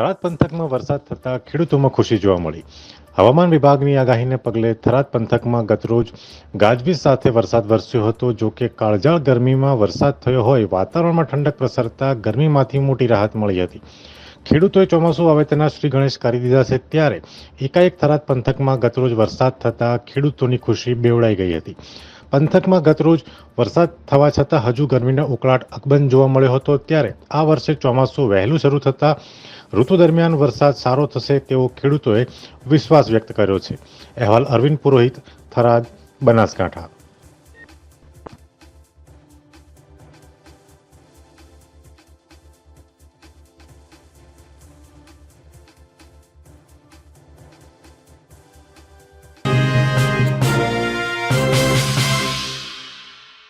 થરાદ પંથકમાં વરસાદ થતા ખેડૂતોમાં ખુશી જોવા મળી. હવામાન વિભાગની આગાહીને પગલે થરાદ પંથકમાં ગતરોજ ગાજવીજ સાથે વરસાદ વરસ્યો હતો. જો કે કાળજાળ ગરમીમાં વરસાદ થયો હોય, વાતાવરણમાં ઠંડક પ્રસરતા ગરમીમાંથી મોટી રાહત મળી હતી. ખેડૂતોએ ચોમાસું વાવેતરના શ્રી ગણેશ કરી દીધા છે. ત્યારે એકાએક થરાદ પંથકમાં ગતરોજ વરસાદ થતા ખેડૂતોની ખુશી બેવડાઈ ગઈ હતી. પંથકમાં ગતરોજ વરસાદ થવા છતાં હજુ ગરમીનો ઉકળાટ અકબંધ જોવા મળ્યો હતો. ત્યારે આ વર્ષે ચોમાસું વહેલું શરૂ થતાં ઋતુ દરમિયાન વરસાદ સારો થશે તેવો ખેડૂતોએ વિશ્વાસ વ્યક્ત કર્યો છે. અહેવાલ અરવિંદ પુરોહિત થરાદ બનાસકાંઠા.